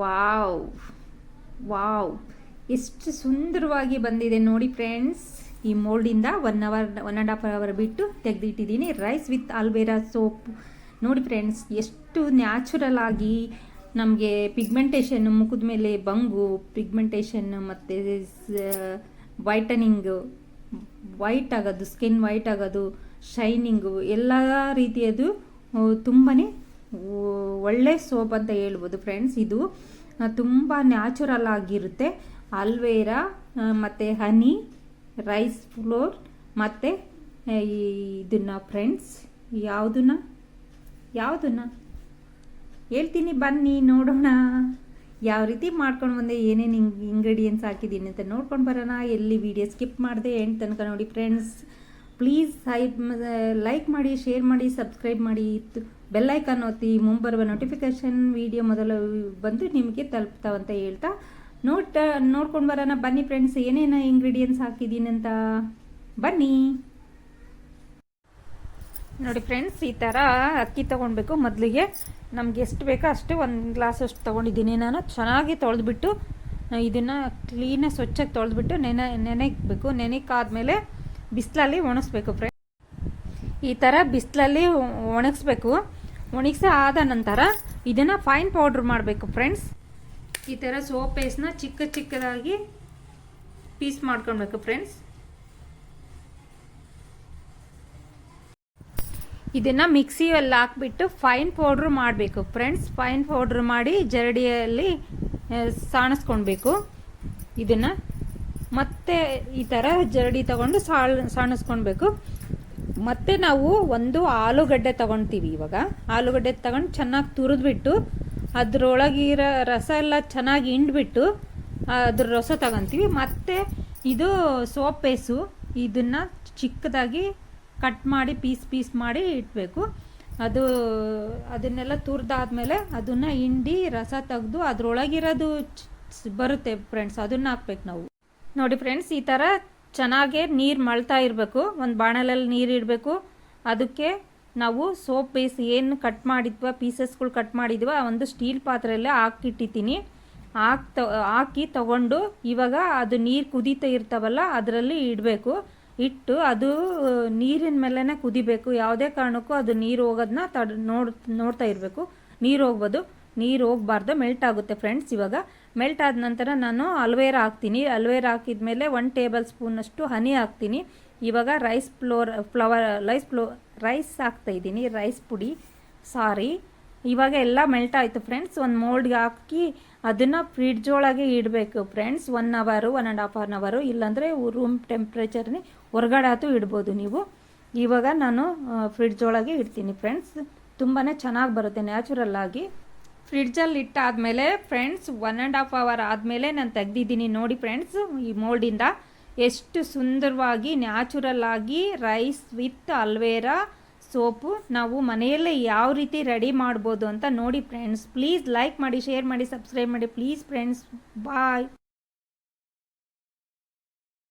Wow. Wow. ಎಷ್ಟು ಸುಂದರವಾಗಿ ಬಂದಿದೆ ನೋಡಿ ಫ್ರೆಂಡ್ಸ್. ಈ ಮೋಲ್ಡಿಂದ one hour one and half hour ಬಿಟ್ಟು ತೆಗೆದಿಟ್ಟಿದ್ದೀನಿ. ರೈಸ್ ವಿತ್ ಆಲ್ಬೇರಾ ಸೋಪ್ ನೋಡಿ ಫ್ರೆಂಡ್ಸ್, ಎಷ್ಟು ನ್ಯಾಚುರಲ್ ಆಗಿ ನಮಗೆ ಪಿಗ್ಮೆಂಟೇಷನ್ ಮುಖದ ಮೇಲೆ ಬಂಗು ಪಿಗ್ಮೆಂಟೇಷನ್ ಮತ್ತು ವೈಟನಿಂಗು ವೈಟ್ ಆಗೋದು ಸ್ಕಿನ್ ವೈಟ್ ಆಗೋದು ಶೈನಿಂಗು ಎಲ್ಲ ರೀತಿಯದು ತುಂಬಾ ಒಳ್ಳೆ ಸೋಪ್ ಅಂತ ಹೇಳ್ಬೋದು ಫ್ರೆಂಡ್ಸ್ ಇದು ತುಂಬ ನ್ಯಾಚುರಲ್ ಆಗಿರುತ್ತೆ. ಅಲ್ವೇರಾ ಮತ್ತು ಹನಿ ರೈಸ್ ಫ್ಲೋರ್ ಮತ್ತು ಇದನ್ನು ಫ್ರೆಂಡ್ಸ್ ಯಾವುದನ್ನ ಯಾವುದನ್ನ ಹೇಳ್ತೀನಿ, ಬನ್ನಿ, ನೋಡೋಣ. ಯಾವ ರೀತಿ ಮಾಡ್ಕೊಂಡು ಬಂದೆ, ಏನೇನು ಇಂಗ್ ಇಂಗ್ರೀಡಿಯೆಂಟ್ಸ್ ಹಾಕಿದ್ದೀನಿ ಅಂತ ನೋಡ್ಕೊಂಡು ಬರೋಣ. ಎಲ್ಲಿ ವಿಡಿಯೋ ಸ್ಕಿಪ್ ಮಾಡಿದೆ ಎಂಟು ತನಕ ನೋಡಿ ಫ್ರೆಂಡ್ಸ್ ಪ್ಲೀಸ್ ಹೈ ಲೈಕ್ ಮಾಡಿ ಶೇರ್ ಮಾಡಿ ಸಬ್ಸ್ಕ್ರೈಬ್ ಮಾಡಿ. ಬೆಲ್ಲೈಕನ್ ಒತ್ತಿ, ಮುಂಬರುವ ನೋಟಿಫಿಕೇಷನ್ ವಿಡಿಯೋ ಮೊದಲು ಬಂದು ನಿಮಗೆ ತಲುಪ್ತಾವಂತ ಹೇಳ್ತಾ. ನೋಟ್ ನೋಡ್ಕೊಂಡು ಬರೋಣ. ಬನ್ನಿ ಫ್ರೆಂಡ್ಸ್ ಏನೇನು ಇಂಗ್ರೀಡಿಯೆಂಟ್ಸ್ ಹಾಕಿದ್ದೀನಿ ಅಂತ ಬನ್ನಿ. ನೋಡಿ ಫ್ರೆಂಡ್ಸ್ ಈ ಥರ ಅಕ್ಕಿ ತೊಗೊಳ್ಬೇಕು ಮೊದಲಿಗೆ. ನಮ್ಗೆ ಎಷ್ಟು ಬೇಕೋ ಅಷ್ಟು ಒಂದು ಗ್ಲಾಸ್ ಅಷ್ಟು ತೊಗೊಂಡಿದ್ದೀನಿ. ನಾನು ಚೆನ್ನಾಗಿ ತೊಳೆದ್ಬಿಟ್ಟು ಇದನ್ನು ಕ್ಲೀನಾಗಿ ಸ್ವಚ್ಛಾಗಿ ತೊಳೆದ್ಬಿಟ್ಟು ನೆನೆ ನೆನೆಕ್ಬೇಕು ನೆನೆಕಾದ್ಮೇಲೆ ಬಿಸಿಲಲ್ಲಿ ಒಣಗಿಸ್ಬೇಕು ಫ್ರೆಂಡ್ಸ್ ಈ ಥರ ಬಿಸಿಲಲ್ಲಿ ಒಣಗಿಸ್ಬೇಕು. ಒಣಗಿಸಿ ಆದ ನಂತರ ಇದನ್ನು ಫೈನ್ ಪೌಡ್ರ್ ಮಾಡಬೇಕು ಫ್ರೆಂಡ್ಸ್ ಈ ಥರ ಸೋಪ್ ಪೇಸ್ಟ್ನ ಚಿಕ್ಕ ಚಿಕ್ಕದಾಗಿ ಪೀಸ್ ಮಾಡ್ಕೊಳ್ಬೇಕು ಫ್ರೆಂಡ್ಸ್ ಇದನ್ನು ಮಿಕ್ಸಿಯಲ್ಲಿ ಹಾಕ್ಬಿಟ್ಟು ಫೈನ್ ಪೌಡ್ರ್ ಮಾಡಬೇಕು ಫ್ರೆಂಡ್ಸ್ ಫೈನ್ ಪೌಡ್ರ್ ಮಾಡಿ ಜರಡಿಯಲ್ಲಿ ಸಾಣಿಸ್ಕೊಳ್ಬೇಕು. ಇದನ್ನು ಮತ್ತೆ ಈ ಥರ ಜರಡಿ ತಗೊಂಡು ಸಾಳ್, ಸಾಣಿಸ್ಕೊಳ್ಬೇಕು. ಮತ್ತೆ ನಾವು ಒಂದು ಆಲೂಗಡ್ಡೆ ತಗೊಳ್ತೀವಿ ಇವಾಗ. ಆಲೂಗಡ್ಡೆ ತಗೊಂಡು ಚೆನ್ನಾಗಿ ತುರಿದ್ಬಿಟ್ಟು, ಅದರೊಳಗಿರೋ ರಸ ಎಲ್ಲ ಚೆನ್ನಾಗಿ ಹಿಂಡ್ಬಿಟ್ಟು, ಅದ್ರ ರಸ ತಗೊತೀವಿ. ಮತ್ತು ಇದು ಸೋಪ್ ಪೇಸು ಇದನ್ನು ಚಿಕ್ಕದಾಗಿ ಕಟ್ ಮಾಡಿ, ಪೀಸ್ ಪೀಸ್ ಮಾಡಿ ಇಡಬೇಕು ಅದು ಅದನ್ನೆಲ್ಲ ತುರಿದಾದ್ಮೇಲೆ ಅದನ್ನು ಹಿಂಡಿ ರಸ ತೆಗೆದು ಅದರೊಳಗಿರೋದು ಬರುತ್ತೆ ಫ್ರೆಂಡ್ಸ್. ಅದನ್ನು ಹಾಕ್ಬೇಕು ನಾವು. ನೋಡಿ ಫ್ರೆಂಡ್ಸ್, ಈ ಥರ ಚೆನ್ನಾಗೆ ನೀರು ಮಳ್ತಾ ಇರಬೇಕು, ಒಂದು ಬಾಣಲಲ್ಲಿ ನೀರು ಇಡಬೇಕು. ಅದಕ್ಕೆ ನಾವು ಸೋಪ್ ಪೀಸ್ ಏನು ಕಟ್ ಮಾಡಿದ್ವ, ಪೀಸಸ್ಗಳು ಕಟ್ ಮಾಡಿದ್ವ ಒಂದು ಸ್ಟೀಲ್ ಪಾತ್ರೆಯಲ್ಲೇ ಹಾಕಿಟ್ಟಿದ್ದೀನಿ ಹಾಕಿ ಹಾಕಿ ತಗೊಂಡು ಇವಾಗ ಅದು ನೀರು ಕುದೀತಾ ಇರ್ತಾವಲ್ಲ, ಅದರಲ್ಲಿ ಇಡಬೇಕು. ಇಟ್ಟು ಅದು ನೀರಿನ ಮೇಲೇ ಕುದಿಬೇಕು. ಯಾವುದೇ ಕಾರಣಕ್ಕೂ ಅದು ನೀರು ಹೋಗೋದನ್ನ ತಡ್, ನೋಡ್, ನೋಡ್ತಾ ಇರಬೇಕು. ನೀರು ಹೋಗ್ಬೋದು. ನೀರು ಹೋಗ್ಬಾರ್ದು ಮೆಲ್ಟ್ ಆಗುತ್ತೆ ಫ್ರೆಂಡ್ಸ್ ಇವಾಗ ಮೆಲ್ಟ್ ಆದ ನಂತರ ನಾನು ಅಲ್ವೇರಾ ಹಾಕ್ತೀನಿ. ಅಲ್ವೇರಾ ಹಾಕಿದ ಮೇಲೆ ಒನ್ ಟೇಬಲ್ ಸ್ಪೂನಷ್ಟು ಹನಿ ಹಾಕ್ತೀನಿ. ಇವಾಗ rice flour flower rice flow rice ಹಾಕ್ತಾಯಿದ್ದೀನಿ ರೈಸ್ ಪುಡಿ, ಸಾರಿ. ಇವಾಗ ಎಲ್ಲ ಮೆಲ್ಟ್ ಆಯಿತು ಫ್ರೆಂಡ್ಸ್ ಒಂದು ಮೋಲ್ಡ್ಗೆ ಹಾಕಿ ಅದನ್ನು ಫ್ರಿಡ್ಜ್ ಒಳಗೆ ಇಡಬೇಕು friends one hour one and half an hour ಇಲ್ಲಾಂದರೆ ರೂಮ್ ಟೆಂಪ್ರೇಚರ್ನಿ ಹೊರಗಡೆ ಆತು ಇಡ್ಬೋದು ನೀವು. ಇವಾಗ ನಾನು ಫ್ರಿಡ್ಜ್ ಒಳಗೆ ಇಡ್ತೀನಿ ಫ್ರೆಂಡ್ಸ್ ತುಂಬಾ ಚೆನ್ನಾಗಿ ಬರುತ್ತೆ ನ್ಯಾಚುರಲ್ ಆಗಿ. ಫ್ರಿಡ್ಜಲ್ಲಿ ಇಟ್ಟಾದಮೇಲೆ friends one and half hour ಆದಮೇಲೆ ನಾನು ತೆಗ್ದಿದ್ದೀನಿ. ನೋಡಿ ಫ್ರೆಂಡ್ಸ್, ಈ ಮೋಲ್ಡಿಂದ ಎಷ್ಟು ಸುಂದರವಾಗಿ ನ್ಯಾಚುರಲ್ ಆಗಿ ರೈಸ್ ವಿತ್ ಅಲ್ವೇರಾ ಸೋಪು ನಾವು ಮನೆಯಲ್ಲೇ ಯಾವ ರೀತಿ ರೆಡಿ ಮಾಡ್ಬೋದು ಅಂತ ನೋಡಿ ಫ್ರೆಂಡ್ಸ್. ಪ್ಲೀಸ್ ಲೈಕ್ ಮಾಡಿ ಶೇರ್ ಮಾಡಿ ಸಬ್ಸ್ಕ್ರೈಬ್ ಮಾಡಿ. Please friends bye